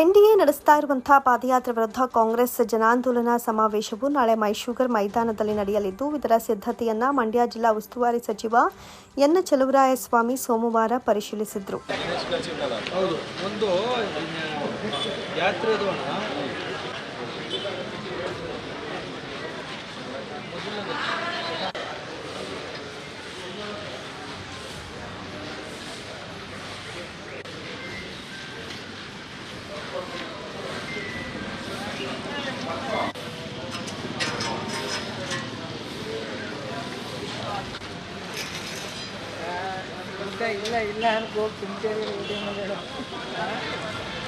NDA ನಡೆಸ್ತಾ ಇರುವಂತಹ ಪಾದಯಾತ್ರೆ ವಿರುದ್ಧ ಕಾಂಗ್ರೆಸ್ ಜನಾಂದೋಲನ ಸಮಾವೇಶವು ನಾಳೆ ಮೈಶುಗರ್ ಮೈದಾನದಲ್ಲಿ ನಡೆಯಲಿದ್ದು, ಇದರ ಸಿದ್ಧತೆಯನ್ನ ಮಂಡ್ಯ ಜಿಲ್ಲಾ ಉಸ್ತುವಾರಿ ಸಚಿವ ಎನ್. ಚಲುವರಾಯಸ್ವಾಮಿ ಸೋಮವಾರ ಪರಿಶೀಲಿಸಿದ್ರು. ಒಂದು ಇಲ್ಲ ಇಲ್ಲ ತಿಂತೇವೆ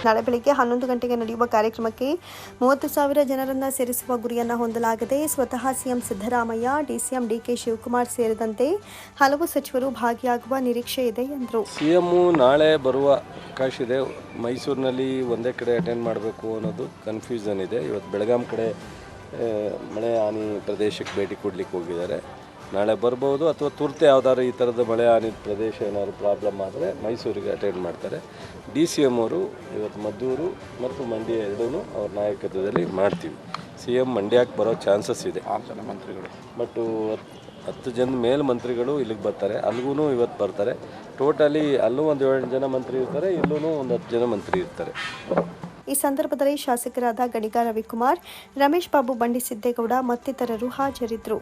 ನಾಳೆ ಬೆಳಿಗ್ಗೆ ಹನ್ನೊಂದು ಗಂಟೆಗೆ ನಡೆಯುವ ಕಾರ್ಯಕ್ರಮಕ್ಕೆ ಮೂವತ್ತು ಸಾವಿರ ಜನರನ್ನು ಸೇರಿಸುವ ಗುರಿಯನ್ನು ಹೊಂದಲಾಗಿದೆ ಸ್ವತಃ CM Siddaramaiah DCM DK Shivakumar ಸೇರಿದಂತೆ ಹಲವು ಸಚಿವರು ಭಾಗಿಯಾಗುವ ನಿರೀಕ್ಷೆ ಇದೆ ಎಂದರು. ಸಿಎಂ ಎಮ್ಮು ನಾಳೆ ಬರುವ ಅವಕಾಶ ಇದೆ. ಮೈಸೂರಿನಲ್ಲಿ ಒಂದೇ ಕಡೆ ಅಟೆಂಡ್ ಮಾಡಬೇಕು ಅನ್ನೋದು ಕನ್ಫ್ಯೂಷನ್ ಇದೆ. ಇವತ್ತು ಬೆಳಗಾಂ ಕಡೆ ಮಳೆ ಹಾನಿ ಪ್ರದೇಶಕ್ಕೆ ಭೇಟಿ ಕೊಡಲಿಕ್ಕೆ ಹೋಗಿದ್ದಾರೆ. ನಾಳೆ ಬರ್ಬೋದು ಅಥವಾ ತುರ್ತು ಯಾವ್ದಾದ್ರು ಈ ಥರದ ಮಳೆ ಹಾನಿದ ಪ್ರದೇಶ ಏನಾದ್ರು ಪ್ರಾಬ್ಲಮ್ ಆದರೆ ಮೈಸೂರಿಗೆ ಅಟೆಂಡ್ ಮಾಡ್ತಾರೆ. ಡಿ ಸಿ ಎಂ ಅವರು ಇವತ್ತು ಮದ್ದೂರು ಮತ್ತು ಮಂಡ್ಯ ಎರಡೂ ಅವ್ರ ನಾಯಕತ್ವದಲ್ಲಿ ಮಾಡ್ತೀವಿ. ಸಿ ಎಂ ಮಂಡ್ಯಕ್ಕೆ ಬರೋ ಚಾನ್ಸಸ್ ಇದೆ. ಮಂತ್ರಿಗಳು. ಬಟ್ಟು ಹತ್ತು ಜನ ಮೇಲ್ ಮಂತ್ರಿಗಳು ಇಲ್ಲಿಗೆ ಬರ್ತಾರೆ. ಅಲ್ಲಿಗೂ ಇವತ್ತು ಬರ್ತಾರೆ. ಟೋಟಲಿ ಅಲ್ಲೂ ಒಂದು ಏಳು ಜನ ಮಂತ್ರಿ ಇರ್ತಾರೆ ಇಲ್ಲೂ ಒಂದು ಹತ್ತು ಜನ ಮಂತ್ರಿ ಇರ್ತಾರೆ. ಈ ಸಂದರ್ಭದಲ್ಲಿ ಶಾಸಕರಾದ ಗಣಿಗಾ ರವಿಕುಮಾರ್ ರಮೇಶ್ ಬಾಬು ಬಂಡಿ ಸಿದ್ದೇಗೌಡ ಮತ್ತಿತರರು ಹಾಜರಿದ್ದರು